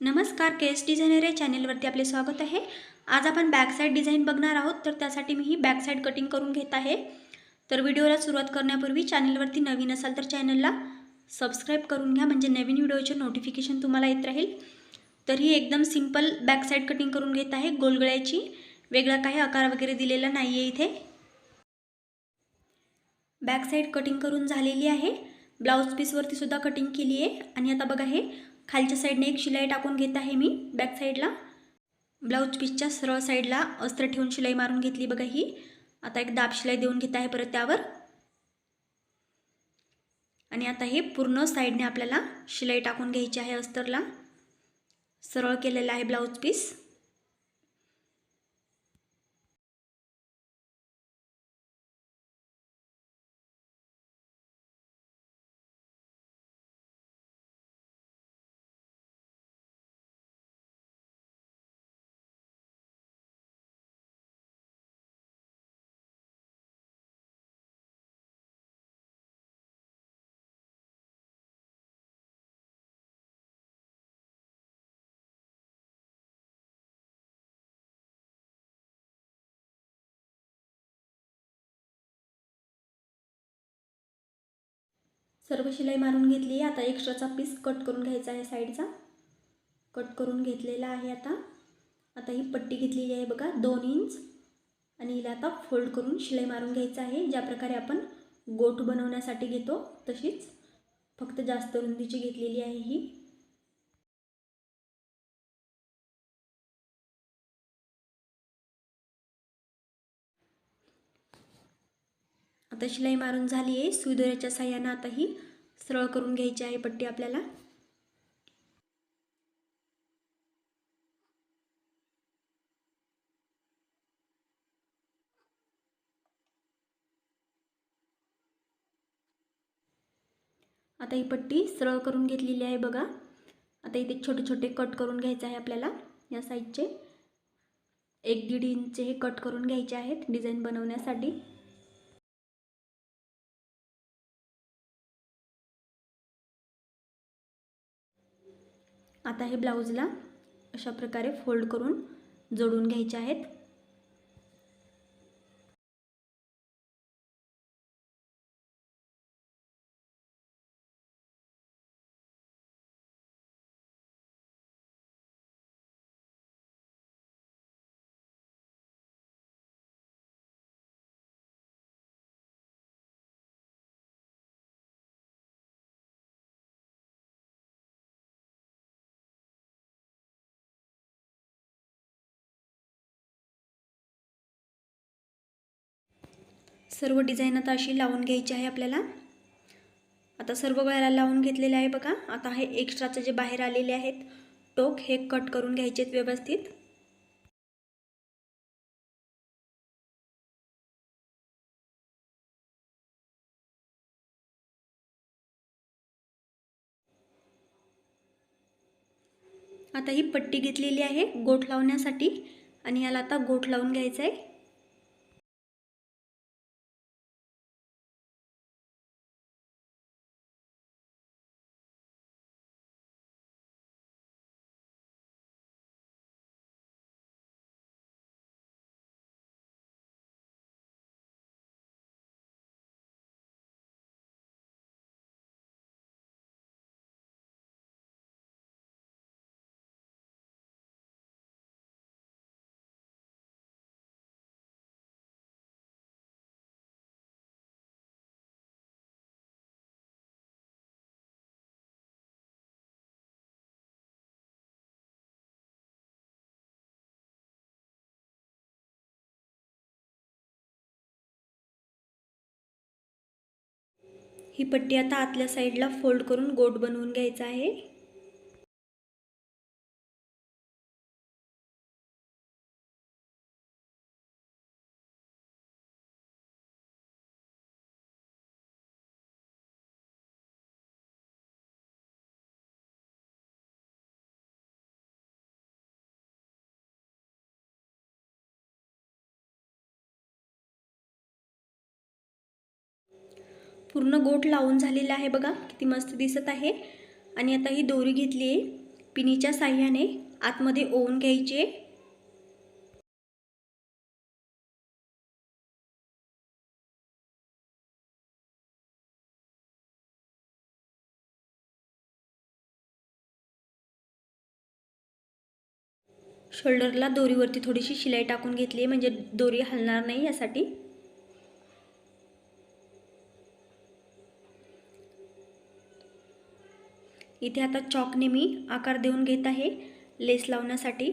नमस्कार केस डिझायनर या चॅनेलवरती आपले स्वागत आहे. आज आपण बॅकसाईड डिझाईन बघणार आहोत तर त्यासाठी मी ही बॅकसाईड कटिंग करून घेत आहे. तर व्हिडिओला सुरुवात करण्यापूर्वी चॅनेलवरती नवीन असाल तर चॅनलला सबस्क्राईब करून घ्या म्हणजे नवीन व्हिडिओचे नोटिफिकेशन तुम्हाला येत राहील. तर ही एकदम सिंपल बॅकसाईड कटिंग करून घेत आहे गोलगळ्याची. वेगळा काही आकार वगैरे दिलेला नाही आहे इथे. बॅकसाईड कटिंग करून झालेली आहे. ब्लाऊज पीसवरती सुद्धा कटिंग केली आहे आणि आता बघा हे खालच्या साईडने एक शिलाई टाकून घेत आहे मी बॅक साईडला. ब्लाऊज पीसच्या सरळ साईडला अस्त्र ठेवून शिलाई मारून घेतली बघा ही. आता एक दाब शिलाई देऊन घेत आहे परत त्यावर. आणि आता हे पूर्ण साईडने आपल्याला शिलाई टाकून घ्यायची आहे अस्तरला. सरळ केलेला आहे ब्लाऊज पीस. सर्व शिलाई मारून घेतली आहे. आता एक्स्ट्राचा पीस कट करून घ्यायचा आहे साईडचा. कट करून घेतलेला आहे आता. आता ही पट्टी घेतलेली आहे बघा दोन इंच आणि हिला आता फोल्ड करून शिलाई मारून घ्यायचं आहे. ज्या प्रकारे आपण गोठ बनवण्यासाठी घेतो तशीच. फक्त जास्त रुंदीची घेतलेली आहे ही. आता शिलाई मारून झाली आहे. सुईदोऱ्याच्या साह्यानं आता ही सरळ करून घ्यायची आहे पट्टी आपल्याला. आता ही पट्टी सरळ करून घेतलेली आहे बघा. आता इथे छोटे छोटे कट करून घ्यायचे आहे आपल्याला. या साईडचे एक दीड इंचचे हे कट करून घ्यायचे आहेत डिझाईन बनवण्यासाठी. आता हे ब्लाऊजला अशा प्रकारे फोल्ड करून जोडून घ्यायचे आहेत. सर्व डिझाईन आता अशी लावून घ्यायची आहे आपल्याला. आता सर्व गळ्याला लावून घेतलेले आहे बघा. आता हे एक्स्ट्राचे जे बाहेर आलेले आहेत टोक हे कट करून घ्यायचे आहेत व्यवस्थित. आता ही पट्टी घेतलेली आहे गोठ लावण्यासाठी आणि याला आता गोठ लावून घ्यायचं आहे. ही पट्टी आता आतल्या साईडला फोल्ड करून गोट बनवून घ्यायचा आहे. पूर्ण गोठ लावून झालेला आहे बघा किती मस्त दिसत आहे. आणि आता ही दोरी घेतली आहे. पिनीच्या साह्याने आतमध्ये ओवून घ्यायचे. शोल्डरला दोरीवरती थोडीशी शिलाई टाकून घेतली आहे म्हणजे दोरी हलणार नाही यासाठी. इथे आता चॉकने मी आकार देऊन घेत आहे. लेस लावण्यासाठी.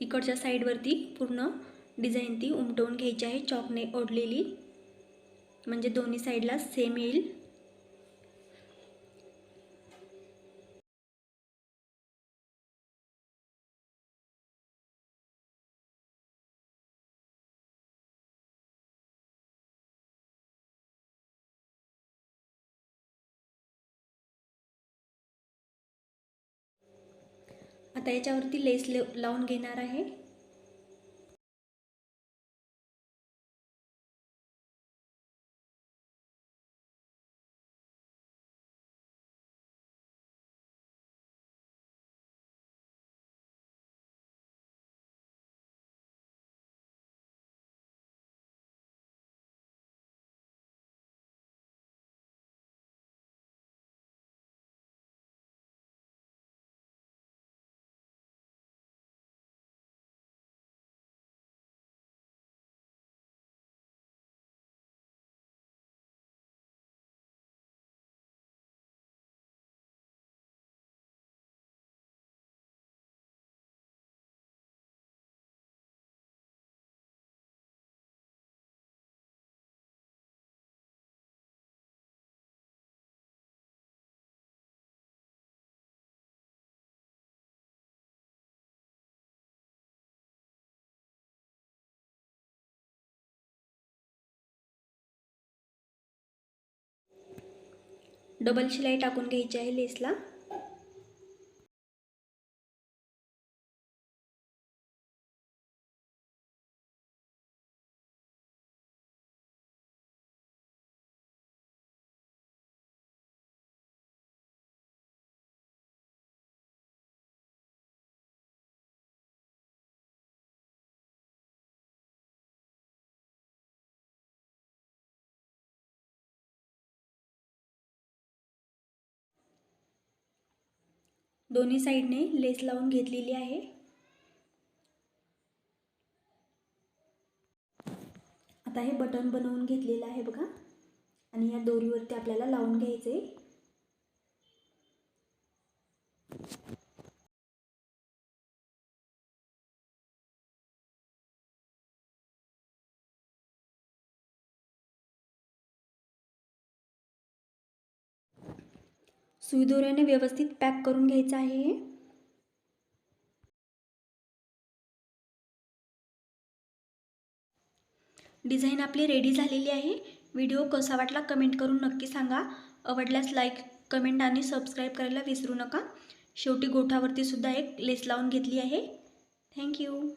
इकडच्या साईडवरती पूर्ण डिझाईन ती उमटवून घ्यायची आहे. चॉकने ओढलेली. म्हणजे दोन्ही साईडला सेम येईल. आता याच्यावरती लेस लावून घेणार आहे. डबल शिलाई टाकून घ्यायची आहे लेसला. दोन्ही साईडने लेस लावून घेतलेली आहे. आता हे बटन बनवून घेतलेलं आहे बघा. आणि या दोरीवरती आपल्याला लावून घ्यायचं आहे सुईदोऱ्याने व्यवस्थित पॅक करून घ्यायचं आहे. हे डिझाईन आपली रेडी झालेली आहे. व्हिडिओ कसा वाटला कमेंट करून नक्की सांगा. आवडल्यास लाईक कमेंट आणि सबस्क्राईब करायला विसरू नका. शेवटी गोठावरती सुद्धा एक लेस लावून घेतली आहे. थँक्यू